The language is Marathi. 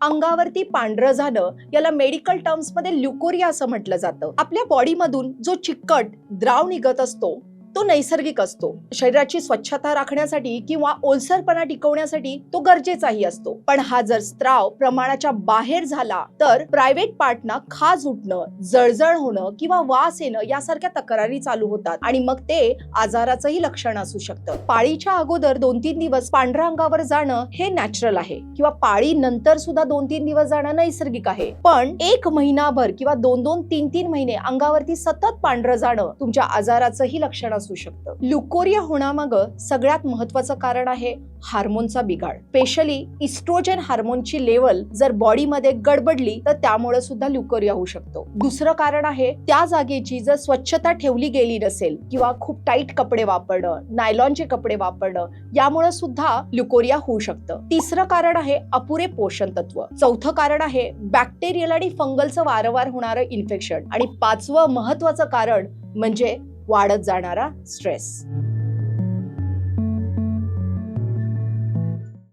अंगावरती पांढरं झालं याला मेडिकल टर्म्समध्ये ल्युकोरिया असं म्हटलं जातं. आपल्या बॉडीमधून जो चिकट द्राव निघत असतो तो नैसर्गिक असतो. शरीराची स्वच्छता राखण्यासाठी किंवा ओलसरपणा टिकवण्यासाठी तो गरजेचाही असतो. पण हा जर स्त्राव प्रमाणाच्या बाहेर झाला तर प्रायव्हेट पार्टना खाज उठणं जळजळ होणं किंवा वास येणं यासारख्या तक्रारी चालू होतात आणि मग ते आजाराचंही लक्षण असू शकतं. पाळीच्या अगोदर दोन तीन दिवस पांढऱ्या अंगावर जाणं हे नॅचरल आहे किंवा पाळी नंतर सुद्धा दोन तीन दिवस जाणं नैसर्गिक आहे. पण एक महिनाभर किंवा दोन दोन तीन तीन महिने अंगावरती सतत पांढरं जाणं तुमच्या आजाराचंही लक्षण असू शकतं. ल्युकोरिया होण्यामाग सगळ्यात महत्वाचं कारण आहे हार्मोनचा बिघाड. स्पेशली इस्ट्रोजन हार्मोनची लेवल जर बॉडीमध्ये गडबडली तर त्यामुळे सुद्धा ल्युकोरिया होऊ शकतो. दुसरं कारण आहे त्या जागेची जर स्वच्छता ठेवली गेली नसेल किंवा खूप टाईट कपडे वापरणं नायलॉनचे कपडे वापरणं यामुळे सुद्धा ल्युकोरिया होऊ शकतं. तिसरं कारण आहे अपुरे पोषण तत्व. चौथं कारण आहे बॅक्टेरियल आणि फंगलचं वारंवार होणारं इन्फेक्शन आणि पाचवं महत्वाचं कारण म्हणजे वाढत जाणारा स्ट्रेस